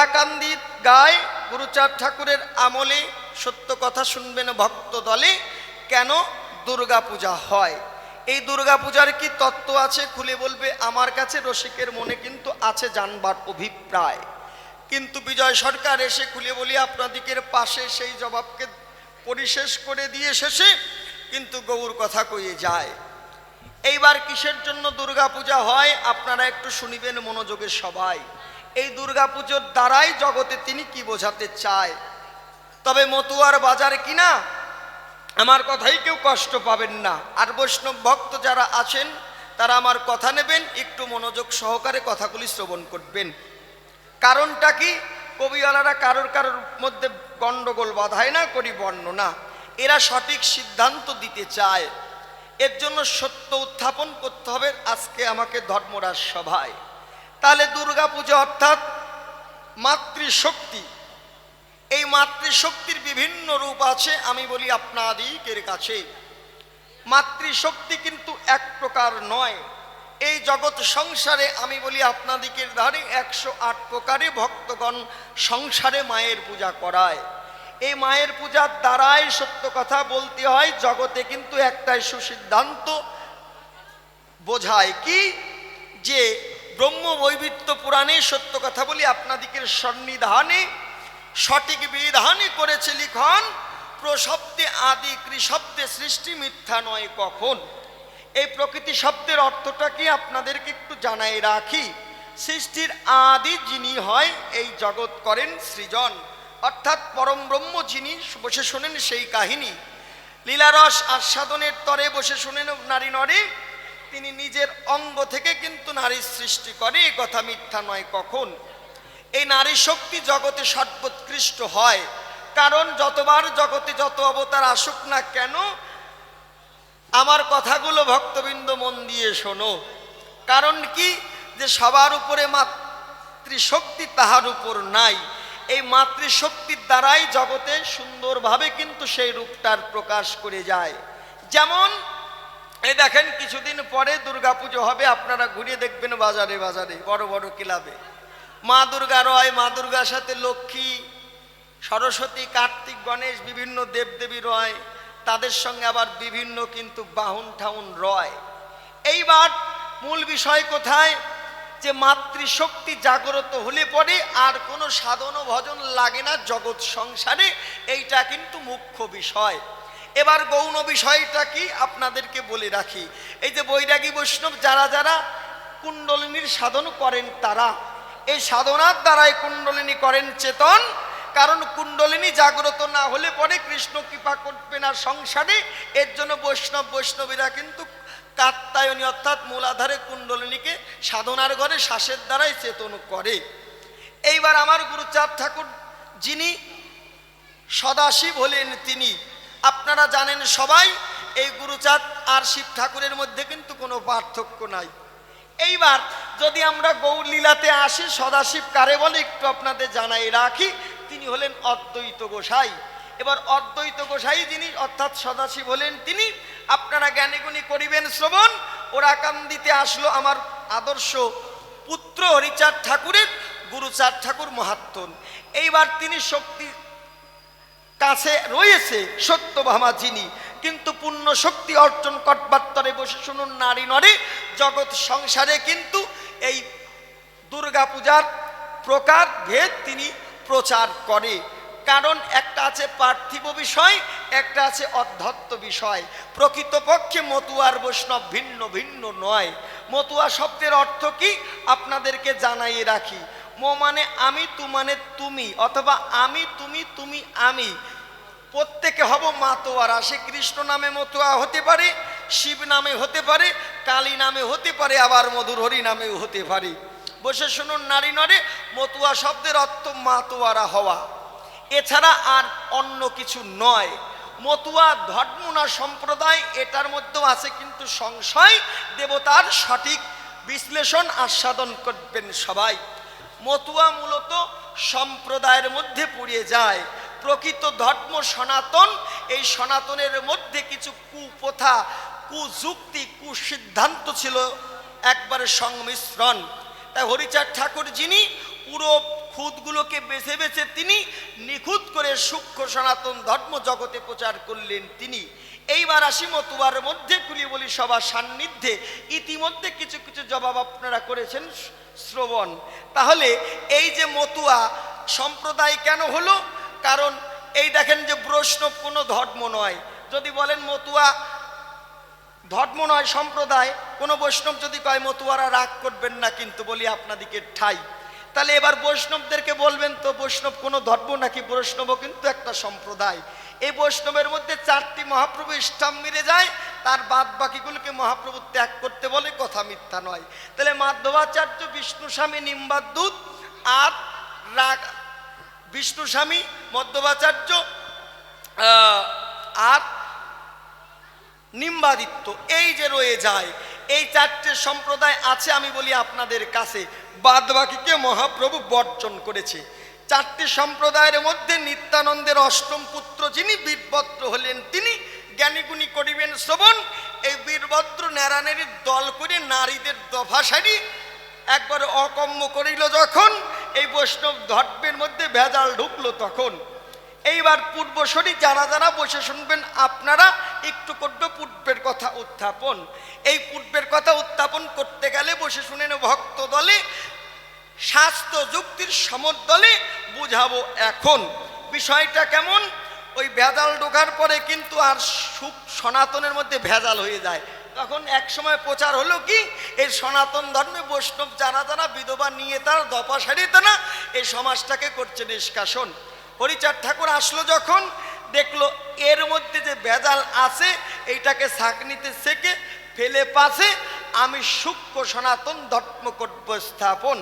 ওরাকান্দিত গায় গুরুচাঁদ ঠাকুরের আমলে সত্য কথা শুনবেন ভক্ত দলে, কেন দুর্গা পূজা হয়? এই দুর্গা পূজার কি তত্ত্ব আছে? খুলে বলবে, আমার কাছে রসিকের মনে কিন্তু আছে জানবার অভিপ্রায়। কিন্তু বিজয় সরকার এসে খুলে বলি আপনাদিকের পাশে সেই জবাবকে পরিশেষ করে দিয়ে শেষে কিন্তু গৌর কথা কয়ে যায়। এইবার কিসের জন্য দুর্গা পূজা হয়? আপনারা একটু শুনিবেন মনোযোগে সবাই। এই দুর্গাপুজোর দ্বারাই জগতে তিনি কি বোঝাতে চায়? তবে মতুয়ার বাজার কিনা? আমার কথাই কেউ কষ্ট পাবেন না। আর বৈষ্ণব ভক্ত যারা আছেন, তারা আমার কথা নেবেন, একটু মনোযোগ সহকারে কথাগুলি শ্রবণ করবেন। কারণটা কি? কবিওয়ালারা কারোর কারোর মধ্যে গণ্ডগোল বাধায় না করি বর্ণনা এরা সঠিক সিদ্ধান্ত দিতে চায়। এর জন্য সত্য উত্থাপন করতে হবে। আজকে আমাকে ধর্মরাজ সভায়। তাহলে দুর্গা পূজা অর্থাৎ মাতৃশক্তি। এই মাতৃশক্তির বিভিন্ন রূপ আছে, আমি বলি আপনাদিকের কাছে। মাতৃশক্তি কিন্তু এক প্রকার নয়। এই জগৎ সংসারে আমি বলি আপনাদিকের ধারে একশো আট প্রকারে ভক্তগণ সংসারে মায়ের পূজা করায়। এই মায়ের পূজার দ্বারাই সত্য কথা বলতে হয়, জগতে কিন্তু একটাই সুসিদ্ধান্ত বোঝায় কি? যে ব্রহ্ম বৈবিত্য পুরাণে সত্য কথা বলি আপনাদিকের সন্নিধানে সঠিক বিধানই করেছে লিখন, প্রশব্দে আদি কৃশব্দে সৃষ্টি, মিথ্যা নয় কখন। এই প্রকৃতি শব্দের অর্থটা কি আপনাদেরকে একটু জানাই রাখি। সৃষ্টির আদি যিনি হয়, এই জগৎ করেন সৃজন। অর্থাৎ পরম ব্রহ্ম যিনি, বসে শোনেন সেই কাহিনী। লীলারস আস্বাদনের তরে বসে শোনেন নারী নরে তিনি নিজের অঙ্গ থেকে কিন্তু নারীর সৃষ্টি করে এ কথা মিথ্যা নয় কখন। এই নারী শক্তি জগতে সর্বোৎকৃষ্ট হয়, কারণ যতবার জগতে যত অবতার আসুক না কেন, আমার কথাগুলো ভক্তবৃন্দ মন দিয়ে শোনো। কারণ কি? যে সবার উপরে মাতৃশক্তি তাহার উপর নাই। এই মাতৃশক্তির দ্বারাই জগতে সুন্দরভাবে কিন্তু সেই রূপটার প্রকাশ করে যায়। যেমন এই দেখেন, কিছুদিন পরে দুর্গাপুজো হবে, আপনারা ঘুরিয়ে দেখবেন বাজারে বাজারে, বড় বড় ক্লাবে। মা দুর্গা রয়, মা দুর্গার সাথে লক্ষ্মী, সরস্বতী, কার্তিক, গণেশ, বিভিন্ন দেবদেবী রয়, তাদের সঙ্গে আবার বিভিন্ন কিন্তু বাহন ঠাউন রয়। এইবার মূল বিষয় কোথায়? যে মাতৃশক্তি জাগ্রত হলে পরে আর কোনো সাধন ভজন লাগে না জগৎ সংসারে, এইটা কিন্তু মুখ্য বিষয়। এবার গৌণ বিষয়টা কি আপনাদেরকে বলে রাখি। এই যে বৈরাগী বৈষ্ণব যারা যারা কুণ্ডলিনীর সাধন করেন তারা, এই সাধনার দ্বারাই কুণ্ডলিনী করেন চেতন, কারণ কুণ্ডলিনী জাগ্রত না হলে পরে কৃষ্ণ কৃপা করবে না সংসারে। এর জন্য বৈষ্ণব বৈষ্ণবীরা কিন্তু কাত্তায়নী অর্থাৎ মূলাধারে কুণ্ডলিনীকে সাধনার ঘরে শ্বাসের দ্বারাই চেতন করে। এইবার আমার গুরুচাঁদ ঠাকুর যিনি সদাশিব হলেন তিনি আপনারা জানেন সবাই, এই গুরুচাঁদ আর শিব ঠাকুরের মধ্যে কিন্তু কোনো পার্থক্য নাই। এইবার যদি আমরা গৌর লীলাতে আসি, সদাশিব কারে বলে একটু আপনাদের জানাই রাখি, তিনি হলেন অদ্বৈত গোসাই। এবার অদ্বৈত গোসাই যিনি, অর্থাৎ সদাশিব হলেন তিনি, আপনারা জ্ঞানীগুণী করিবেন শ্রবণ ওরাকান্দিতে আসলো আমার আদর্শ পুত্র হরিচাঁদ ঠাকুরের, গুরুচাঁদ ঠাকুর মহাত্মন। এইবার তিনি শক্তি কাছে রয়েছে সত্যভামা যিনি। কিন্তু পূর্ণ শক্তি অর্জন করবার তরে বসে শুনুন নারী নরে, জগৎ সংসারে কিন্তু এই দুর্গা পূজার প্রকার ভেদ তিনি প্রচার করে। কারণ একটা আছে পার্থিব বিষয়, একটা আছে অধ্যত্ত বিষয়। প্রকৃতপক্ষে মতুয়ার বৈষ্ণব ভিন্ন ভিন্ন নয়। মতুয়া শব্দের অর্থ কি? আপনাদেরকে জানাইয়ে রাখি। মো মানে আমি, তু মানে তুমি, অথবা আমি, তুমি তুমি, আমি। প্রত্যেকে হব মাতোয়ারা। সে কৃষ্ণ নামে মতোয়া হতে পারে, শিব নামে হতে পারে, কালী নামে হতে পারে, আবার মধুর হরি নামেও হতে পারে। বসে শুনুন নারী নরে, মতুয়া শব্দের অর্থ মাতোয়ারা হওয়া। এছাড়া আর অন্য কিছু নয়। মতুয়া ধর্মনা সম্প্রদায়, এটার মধ্যেও আছে কিন্তু সংশয়। দেবতার সঠিক বিশ্লেষণ, আস্বাদন করবেন সবাই। মতুয়া মূলত সম্প্রদায়ের মধ্যে পুড়িয়ে যায়। প্রকৃত ধর্ম সনাতন, এই সনাতনের মধ্যে কিছু কুপ্রথা, কুযুক্তি, কুসিদ্ধান্ত ছিল একবারে সংমিশ্রণ। তাই হরিচাঁদ ঠাকুর যিনি পুরো খুদগুলোকে বেছে বেছে তিনি নিখুঁত করে সূক্ষ্ম সনাতন ধর্ম জগতে প্রচার করলেন তিনি। এইবার আসি মতুয়ার মধ্যে কুলি বলি সবার সান্নিধ্যে ইতিমধ্যে কিছু কিছু জবাব আপনারা করেছেন। শ্রবণ। তাহলে এই যে মতুয়া সম্প্রদায় কেন হলো? কারণ এই দেখেন যে বৈষ্ণব কোনো ধর্ম নয়। যদি বলেন মতুয়া ধর্ম নয়, সম্প্রদায়, কোনো বৈষ্ণব যদি কয় মতুয়ারা রাগ করবেন না কিন্তু বলি আপনাদিকে ঠাই। তাহলে এবার বৈষ্ণবদেরকে বলবেন তো বৈষ্ণব কোনো ধর্ম নাকি বৈষ্ণব কিন্তু একটা সম্প্রদায়। এই বৈষ্ণবের মধ্যে চারটি মহাপ্রভু ইষ্টাম মিলে যায় তার বাদ বাকিগুলোকে মহাপ্রভু ত্যাগ করতে বলে কথা মিথ্যা নয়। তাহলে মাধবাচার্য বিষ্ণু স্বামী নিম্বাদূত আর রাগ বিষ্ণু স্বামী মধ্যবাচার্য আর নিম্বাদিত্য। এই যে রয়ে যায়, এই চারটে সম্প্রদায় আছে আমি বলি আপনাদের কাছে। বাদ বাকিকে মহাপ্রভু বর্জন করেছে। চারটি সম্প্রদায়ের মধ্যে নিত্যানন্দের অষ্টম পুত্র যিনি বীরভদ্র হলেন তিনি জ্ঞানীগুণী করিবেন শ্রবণ। এই বীরভদ্র ন্যারানেরির দল করে নারীদের দফা সারি। একবার অকম্য করিল যখন, এই বৈষ্ণব ধর্মের মধ্যে ভেজাল ঢুকলো তখন। এইবার পূর্বশরী যারা যারা বসে শুনবেন, আপনারা একটু করবে পূর্বের কথা উত্থাপন। এই পূর্বের কথা উত্থাপন করতে গেলে বসে শুনেন ভক্ত দলে স্বাস্থ্য যুক্তির সমর দলে বুঝাবো এখন। বিষয়টা কেমন? ওই ভেজাল ঢোকার পরে কিন্তু আর সুখ সনাতনের মধ্যে ভেজাল হয়ে যায়। তখন এক সময় প্রচার হলো কি, এই সনাতন ধর্মে বৈষ্ণব যারা যারা বিধবা নিয়ে তার দপা সারিতে না, এই সমাজটাকে করছে নিষ্কাশন। হরিচার ঠাকুর আসলো যখন, দেখল এর মধ্যে যে ভেজাল আছে, এইটাকে ছাকনিতে সেকে ফেলে পাশে আমি সূক্ষ্ম সনাতন ধর্ম স্থাপন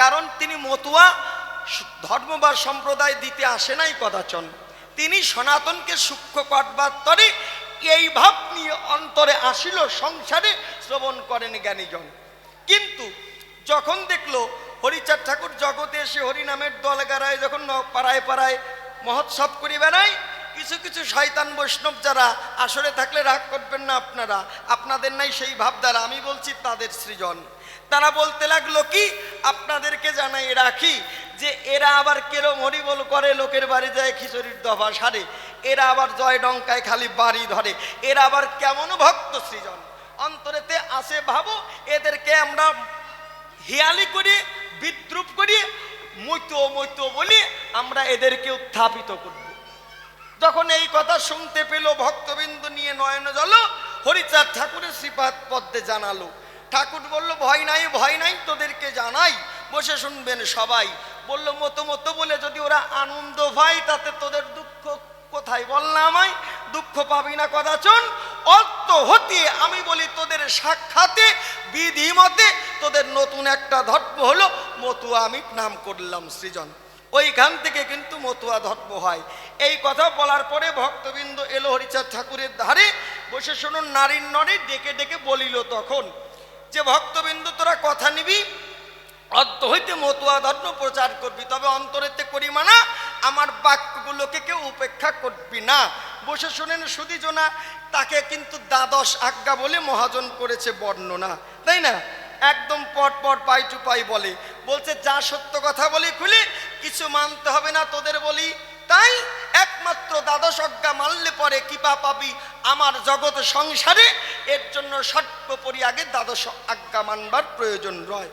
কারণ তিনি মতুয়া, ধর্ম বা সম্প্রদায় দিতে আসে নাই কদাচন। তিনি সনাতনকে সূক্ষ্ম করবার তরে এই ভাব নিয়ে অন্তরে আসিল, সংসারে শ্রবণ করেন জ্ঞানীজন। কিন্তু যখন দেখল হরিচার ঠাকুর জগতে এসে হরিনামের দল গাড়ায়, যখন পাড়ায় পাড়ায় মহোৎসব করি বেড়ায় কিছু কিছু শয়তান বৈষ্ণব যারা আসরে থাকলে রাগ করবেন না আপনারা, আপনাদের নাই সেই ভাবধারা, আমি বলছি তাদের সৃজন। তারা বলতে লাগল কি, আপনাদেরকে জানাই রাখি যে এরা আবার কেরম হরিবল করে, লোকের বাড়ি যায় খিচুড়ির দফা সারে। এরা আবার জয় ডঙ্কায় খালি বাড়ি ধরে। এরা আবার কেমন ভক্ত সৃজন। অন্তরেতে আসে ভাবো, এদেরকে আমরা হিয়ালি করি, বিদ্রুপ করি মৈতো মৈতো বলি, আমরা এদেরকে উত্থাপিত করব যখন এই কথা শুনতে পেল ভক্তবিন্দু নিয়ে নয়ন জল, হরিচাঁদ ঠাকুরের শ্রীপাদ পদ্মে জানালো। ঠাকুর বলল, ভয় নাই ভয় নাই, তোদেরকে জানাই, বসে শুনবেন সবাই। বলল, মতো মতো বলে যদি ওরা আনন্দ পায়, তাতে তোদের দুঃখ কোথায়? বল না আমায়, দুঃখ পাবি না কদাচন। অর্থ হতে আমি বলি, তোদের সাক্ষাতে বিধি মতে তোদের নতুন একটা ধর্ম হলো, মতুয়া আমি নাম করলাম সৃজন। ওইখান থেকে কিন্তু মতুয়া ধর্ম হয়। এই কথা বলার পরে ভক্তবৃন্দ এলো হরিচাঁদ ঠাকুরের ধারে, বসে শুনুন, নারীর নরে ডেকে ডেকে বলিল তখন, যে ভক্তবৃন্দ, তোরা কথা নিবি? অর্ধ হইতে মতুয়া ধর্ম প্রচার করবি, তবে অন্তরেতে করি মানা, আমার বাক্যগুলোকে কেউ উপেক্ষা করবি না। বসে শুনেন সুদীজনা, তাকে কিন্তু দ্বাদশ আজ্ঞা বলে মহাজন করেছে বর্ণনা। তাই না? একদম পট পট পাই টু পাই বলে। বলছে, যা সত্য কথা বলি খুলে, কিছু মানতে হবে না তোদের বলি। দ্বাদশ আজ্ঞা মানলে পরে কৃপা পাবি আমার জগৎ সংসারে। এর জন্য সর্বোপরি আগে দ্বাদশ আজ্ঞা মানবার প্রয়োজন রয়।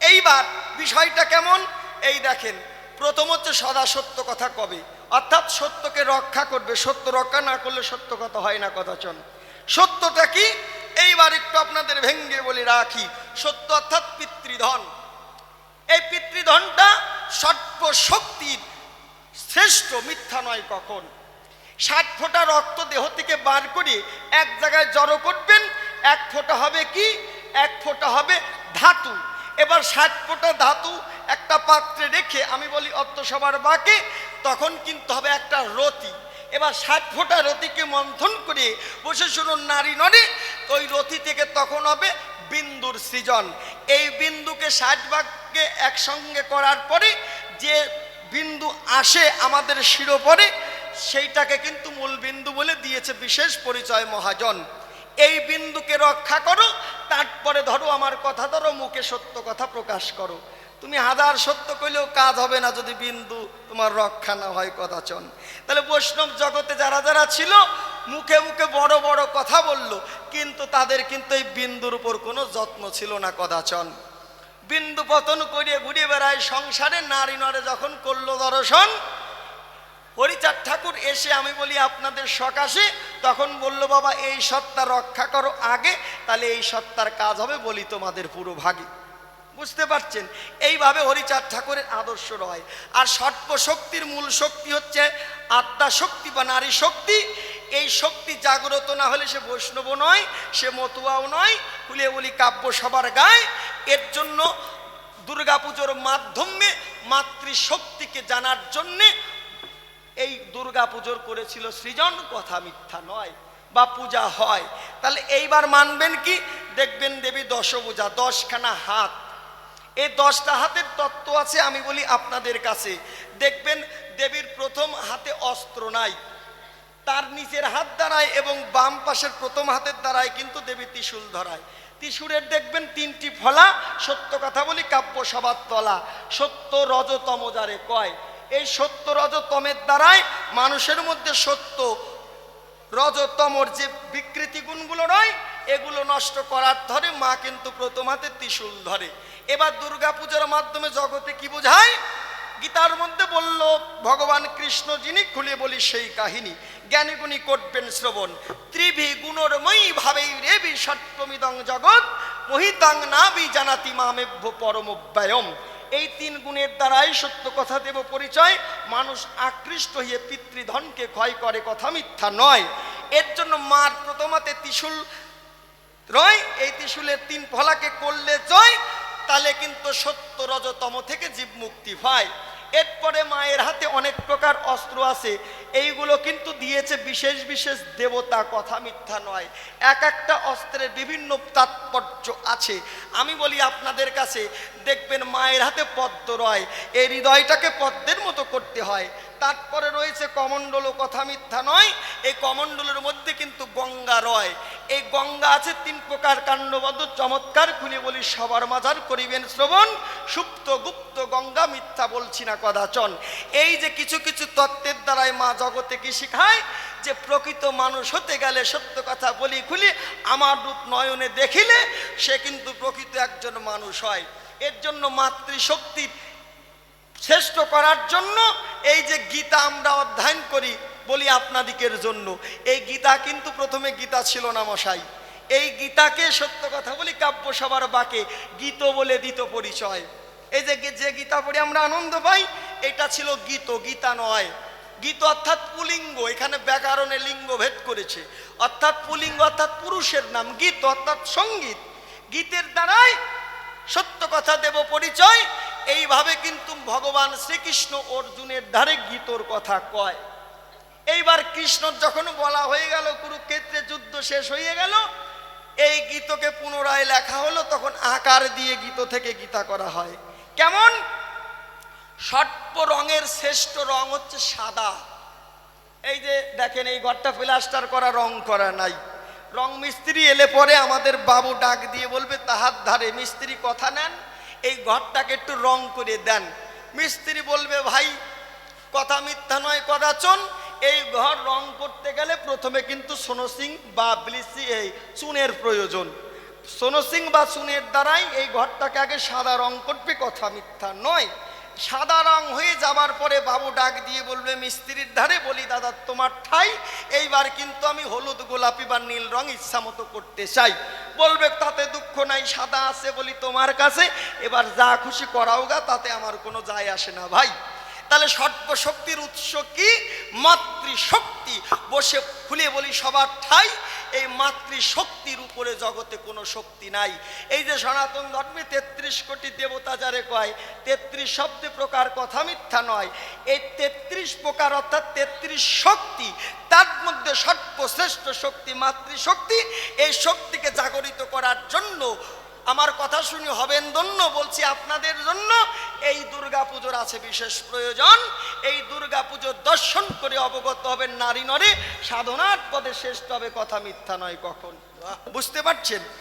এইবার বিষয়টা কেমন? এই দেখেন, প্রথম হচ্ছে সদা সত্য কথা কবে? অর্থাৎ সত্যকে রক্ষা করবে, সত্য রক্ষা না করলে সত্য কথা হয় না কথাচন। সত্যটা কি? এইবার একটু আপনাদের ভেঙ্গে বলে রাখি, সত্য অর্থাৎ পিতৃধন। এই পিতৃধনটা সর্বশক্তির শ্রেষ্ঠ মিথ্যা নয় কখন। ষাট ফোঁটা রক্ত দেহ থেকে বার করে এক জায়গায় জড়ো করবেন, এক ফোঁটা হবে কি? এক ফোঁটা হবে ধাতু। এবার ষাট ফোঁটা ধাতু একটা পাত্রে রেখে আমি বলি অত্ত সবার বাকে। তখন কিন্তু হবে একটা রতি। এবার ষাট ফোঁটা রতিকে মন্থন করে বসে শুনুন নারী নরে ওই রতি থেকে তখন হবে বিন্দুর সৃজন। এই বিন্দুকে ষাট ভাগকে একসঙ্গে করার পরে যে বিন্দু আসে আমাদের শিরোপরে সেইটাকে কিন্তু মূল বিন্দু বলে দিয়েছে বিশেষ পরিচয় মহাজন। এই বিন্দুকে রক্ষা করো, তারপরে ধরো আমার কথা, ধরো মুখে সত্য কথা প্রকাশ করো। তুমি হাজার সত্য কইলেও কাজ হবে না যদি বিন্দু তোমার রক্ষা না হয় কদাচন। তাহলে বৈষ্ণব জগতে যারা যারা ছিল, মুখে মুখে বড় বড় কথা বলল, কিন্তু তাদের কিন্তু এই বিন্দুর উপর কোনো যত্ন ছিল না কদাচন। বিন্দু পতন করিয়ে ঘুরে বেড়ায় সংসারে নারী নরে যখন করল দর্শন হরিচার ঠাকুর এসে আমি বলি, আপনাদের সকাশে? তখন বলল, বাবা, এই সত্তা রক্ষা করো আগে, তাহলে এই সত্তার কাজ হবে বলি তোমাদের পুরো ভাগে বুঝতে পারছেন? এইভাবে হরিচাঁদ ঠাকুরের আদর্শ রয়। আর সর্প শক্তির মূল শক্তি হচ্ছে আত্মা শক্তি বা নারী শক্তি। এই শক্তি জাগ্রত না হলে সে বৈষ্ণব নয়, সে মতুয়াও নয়। ফুলে বলি, কাব্য সবার গায়। এর জন্য দুর্গাপুজোর মাধ্যমে মাতৃশক্তিকে জানার জন্যে এই দুর্গা পুজোর করেছিল সৃজন। কথা মিথ্যা নয় বা পূজা হয়। তাহলে এইবার মানবেন কি? দেখবেন দেবী দশভূজা, দশখানা হাত। এই দশটা হাতের তত্ত্ব আছে, আমি বলি আপনাদের কাছে। দেখবেন দেবীর প্রথম হাতে অস্ত্র নাই। তার নিচের হাত দ্বারায় এবং বাম পাশের প্রথম হাতের দ্বারায় কিন্তু দেবী ত্রিশূল ধরায়। ত্রিশূলের দেখবেন তিনটি ফলা, সত্য কথা বলি কাব্য সবার তলা। সত্য রজতম যারে কয়। এই সত্য রজতমের দ্বারাই মানুষের মধ্যে সত্য রজতমর যে বিকৃতি গুণগুলো নয়, এগুলো নষ্ট করার ধরে মা কিন্তু প্রথম হাতে ত্রিশূল ধরে। এবার দুর্গাপূজার মাধ্যমে জগতে কি বোঝায়? গীতার মধ্যে বলল, ভগবান কৃষ্ণ যিনি খুলে বলি সেই কাহিনী। জ্ঞানীগুণী করবেন শ্রবণ। ত্রিভি গুণরময়ী ভাবেই রেবি ষট্টমিদং জগৎ। মহিতাং নাবি জানাতি মামেভ্য পরমব্যয়ম এই তিন গুণের দ্বারাই সত্য কথা দেব পরিচয়। মানুষ আকৃষ্ট হয়ে পিতৃধনকে ক্ষয় করে কথা মিথ্যা নয়। এর জন্য মার প্রথমাতে ত্রিশূল রয়। এই ত্রিশূলের তিন ফলাকে করলে জয়। তাহলে কিন্তু সত্য রজতম থেকে জীব মুক্তি পায় এরপরে মায়ের হাতে অনেক প্রকার অস্ত্র আছে। এইগুলো কিন্তু দিয়েছে বিশেষ বিশেষ দেবতা, কথা মিথ্যা নয়। এক একটা অস্ত্রের বিভিন্ন তাৎপর্য আছে। আমি বলি আপনাদের কাছে, দেখবেন মায়ের হাতে পদ্ম রয়। এই হৃদয়টাকে পদ্মের মতো করতে হয়। তারপরে রয়েছে কমণ্ডল কথা মিথ্যা নয়। এই কমণ্ডলের মধ্যে কিন্তু গঙ্গা রয়। এই গঙ্গা আছে তিন প্রকার কাণ্ডবদ্ধ, চমৎকার খুলে বলি সবার মাজার করিবেন শ্রবণ, সুপ্ত, গুপ্ত, গঙ্গা, মিথ্যা বলছি না কদাচন। এই যে কিছু কিছু তত্ত্বের দ্বারাই মা জগতে কি শিখায়? যে প্রকৃত মানুষ হতে গেলে সত্য কথা বলি খুলি, আমার রূপ নয়নে দেখিলে সে কিন্তু প্রকৃত একজন মানুষ হয়। এর জন্য মাতৃশক্তির শ্রেষ্ঠ করার জন্য এই যে গীতা আমরা অধ্যয়ন করি বলি আপনাদিকের জন্য। এই গীতা কিন্তু প্রথমে গীতা ছিল না মশাই। এই গীতাকে সত্য কথা বলি কাব্য সবার বাকে গীত বলে দিত পরিচয়। এই যে যে গীতা পড়ে আমরা আনন্দ পাই, এটা ছিল গীত, গীতা নয়। গীত অর্থাৎ পুলিঙ্গ, এখানে ব্যাকরণে লিঙ্গ ভেদ করেছে। অর্থাৎ পুলিঙ্গ অর্থাৎ পুরুষের নাম, গীত অর্থাৎ সংগীত। গীতের দ্বারাই সত্য কথা দেব পরিচয় এইভাবে কিন্তু ভগবান শ্রীকৃষ্ণ অর্জুনের ধারে গীতর কথা কয়। এইবার কৃষ্ণ যখন বলা হয়ে গেল, কুরুক্ষেত্রে যুদ্ধ শেষ হয়ে গেল, এই গীতকে পুনরায় লেখা হলো, তখন আকার দিয়ে গীত থেকে গীতা করা হয়। কেমন? সর্প রঙের শ্রেষ্ঠ রং হচ্ছে সাদা। এই যে দেখেন, এই ঘরটা প্লাস্টার করা রং করা নাই। রং মিস্ত্রি এলে পরে আমাদের বাবু ডাক দিয়ে বলবে, তাহার ধারে মিস্ত্রি কথা নেন। এই ঘরটাকে একটু রং করে দেন। মিস্ত্রি বলবে, ভাই, কথা মিথ্যা নয় কদাচন এই ঘর রং করতে গেলে প্রথমে কিন্তু সোনসিং বা ব্লিচি, এই চুনের প্রয়োজন। সোনসিং বা চুনের দ্বারাই এই ঘরটাকে আগে সাদা রং করবে, কথা মিথ্যা নয়। সাদা রং হয়ে যাবার পরে বাবু ডাক দিয়ে বলবে, মিস্ত্রির ধারে বলি, দাদা, তোমার ঠাই। এইবার কিন্তু আমি হলুদ, গোলাপি বা নীল রং ইচ্ছা মতো করতে চাই। বলবে, তাতে দুঃখ নাই, সাদা আছে বলি তোমার কাছে। এবার যা খুশি করাও গা, তাতে আমার কোনো যায় আসে না ভাই। তাহলে সর্বশক্তির উৎস কি? মাতৃশক্তি। বসে খুলে বলি, সবার ঠাই, এই মাতৃশক্তির উপরে জগতে কোনো শক্তি নাই। এই যে সনাতন ধর্মে তেত্রিশ কোটি দেবতা যারে কয়, তেত্রিশ শব্দে প্রকার কথা মিথ্যা নয়। এই তেত্রিশ প্রকার অর্থাৎ তেত্রিশ শক্তি, তার মধ্যে সর্বশ্রেষ্ঠ শক্তি, মাতৃশক্তি, এই শক্তিকে জাগরিত করার জন্য আমার কথা শুনি হবেন ধন্য, বলছি আপনাদের জন্য এই দুর্গা পুজোর আছে বিশেষ প্রয়োজন। এই দুর্গা পুজোর দর্শন করে অবগত হবেন নারী নরে, সাধনার পদে শ্রেষ্ঠ হবে কথা মিথ্যা নয় কখন। বুঝতে পারছেন?